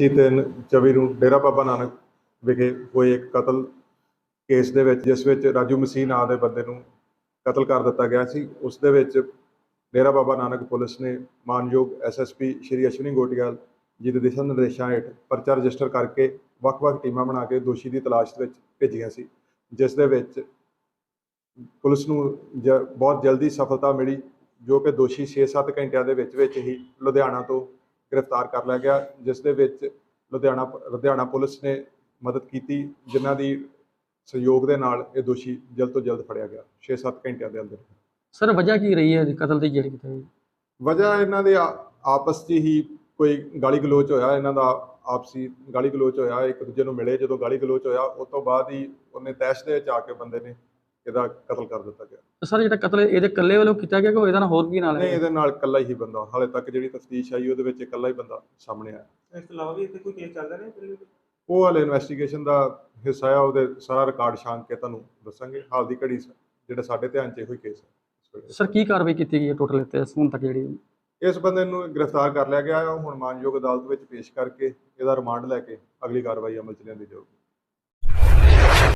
25/3/24 ਨੂੰ ਡੇਰਾ ਬਾਬਾ ਨਾਨਕ ਵਿਖੇ ਹੋਏ ਇੱਕ ਕਤਲ ਕੇਸ ਦੇ ਵਿੱਚ, ਜਿਸ ਵਿੱਚ ਰਾਜੂ ਮਸੀਹ ਨਾਂ ਦੇ ਬੰਦੇ ਨੂੰ ਕਤਲ ਕਰ ਦਿੱਤਾ ਗਿਆ ਸੀ। ਉਸ ਦੇ ਵਿੱਚ ਡੇਰਾ ਬਾਬਾ ਨਾਨਕ ਪੁਲਿਸ ਨੇ ਮਾਨਯੋਗ ਐਸਐਸਪੀ ਸ਼੍ਰੀ ਅਸ਼ਵਨੀ ਗੋਟਿਆਲ ਜੀ ਦੇ ਦਿਸ਼ਾ ਨਿਰਦੇਸ਼ਾਂ ਹੇਠ ਪਰਚਾ ਰਜਿਸਟਰ ਕਰਕੇ ਵੱਖ-ਵੱਖ ਟੀਮਾਂ ਬਣਾ ਕੇ ਦੋਸ਼ੀ ਦੀ ਤਲਾਸ਼ ਵਿੱਚ ਭੇਜੀਆਂ ਸੀ, ਜਿਸ ਦੇ ਵਿੱਚ ਪੁਲਿਸ ਨੂੰ ਜ- ਬਹੁਤ ਜਲਦੀ ਸਫਲਤਾ ਮਿਲੀ, ਜੋ ਕਿ ਦੋਸ਼ੀ 6-7 ਘੰਟਿਆਂ ਦੇ ਵਿੱਚ ਵਿੱਚ ਹੀ ਲੁਧਿਆਣਾ ਤੋਂ ਗ੍ਰਿਫਤਾਰ ਕਰ ਲਿਆ ਗਿਆ ਜਿਸ ਦੇ ਵਿੱਚ ਲੁਧਿਆਣਾ ਲੁਧਿਆਣਾ ਪੁਲਿਸ ਨੇ ਮਦਦ ਕੀਤੀ ਜਿਨ੍ਹਾਂ ਦੀ ਸਹਿਯੋਗ ਦੇ ਨਾਲ ਇਹ ਦੋਸ਼ੀ ਜਲਦ ਤੋਂ ਜਲਦ ਫੜਿਆ ਗਿਆ 6-7 ਘੰਟਿਆਂ ਦੇ ਅੰਦਰ। ਸਰ ਵਜ੍ਹਾ ਕੀ ਰਹੀ ਹੈ? ਕਤਲ ਦੀ ਜਿਹੜੀ ਕੀਤੀ ਵਜ੍ਹਾ ਇਹਨਾਂ ਦੇ ਆਪਸ 'ਚ ਹੀ ਕੋਈ ਗਾਲੀ ਗਲੋਚ ਹੋਇਆ ਇਹਨਾਂ ਦਾ ਆਪਸੀ ਗਾਲੀ ਗਲੋਚ ਹੋਇਆ ਇੱਕ ਦੂਜੇ ਨੂੰ ਮਿਲੇ ਜਦੋਂ ਗਾਲੀ ਗਲੋਚ ਹੋਇਆ ਉਸ ਤੋਂ ਬਾਅਦ ਹੀ ਉਹਨੇ ਤੈਸ਼ ਦੇ ਵਿੱਚ ਆ ਕੇ ਬੰਦੇ ਨੇ ਇਹਦਾ ਕਤਲ ਕਰ ਦਿੱਤਾ ਗਿਆ। ਸਰ ਜਿਹੜਾ ਕਤਲ ਇਹਦੇ ਇਕੱਲੇ ਵੱਲੋਂ ਕੀਤਾ ਗਿਆ ਕਿ ਇਹਦਾ ਨਾਲ ਹੋਰ ਕੀ ਨਾਲ ਨਹੀਂ ਹੈ ਇਹਦੇ ਨਾਲ ਇਕੱਲਾ ਹੀ ਬੰਦਾ। ਹਾਲੇ ਤੱਕ ਜਿਹੜੀ ਤਫਤੀਸ਼ ਆਈ ਉਹਦੇ ਵਿੱਚ ਇਕੱਲਾ ਹੀ ਬੰਦਾ ਸਾਹਮਣੇ ਆਇਆ। ਇਸ ਤੋਂ ਇਲਾਵਾ ਵੀ ਇੱਥੇ ਕੋਈ ਕੇਸ ਚੱਲਦਾ ਰਿਹਾ ਪਹਿਲੇ ਵੀ? ਉਹ ਹਾਲੇ ਇਨਵੈਸਟੀਗੇਸ਼ਨ ਦਾ ਹਿੱਸਾ ਆ ਉਹਦੇ ਸਾਰਾ ਰਿਕਾਰਡ ਛਾਂਕ ਕੇ ਤੁਹਾਨੂੰ ਦੱਸਾਂਗੇ। ਹਾਲ ਦੀ ਘੜੀ ਜਿਹੜਾ ਸਾਡੇ ਧਿਆਨ 'ਚ ਇਹੋ ਹੀ ਕੇਸ ਹੈ ਇਸ ਵੇਲੇ। ਸਰ ਕੀ ਕਾਰਵਾਈ ਕੀਤੀ ਗਈ ਹੈ ਟੋਟਲ ਇੱਥੇ ਹੁਣ ਤੱਕ ਜਿਹੜੀ? ਇਸ ਬੰਦੇ ਨੂੰ ਗ੍ਰਿਫਤਾਰ ਕਰ ਲਿਆ ਗਿਆ ਹੈ ਹੁਣ ਮਾਨਯੋਗ ਅਦਾਲਤ ਵਿੱਚ ਪੇਸ਼ ਕਰਕੇ ਇਹਦਾ ਰਿਮਾਂਡ ਲੈ ਕੇ ਅਗਲੀ ਕਾਰਵਾਈ ਅਮਲ 'ਚ ਲਿਆਂਦੀ ਜਾਊਗੀ।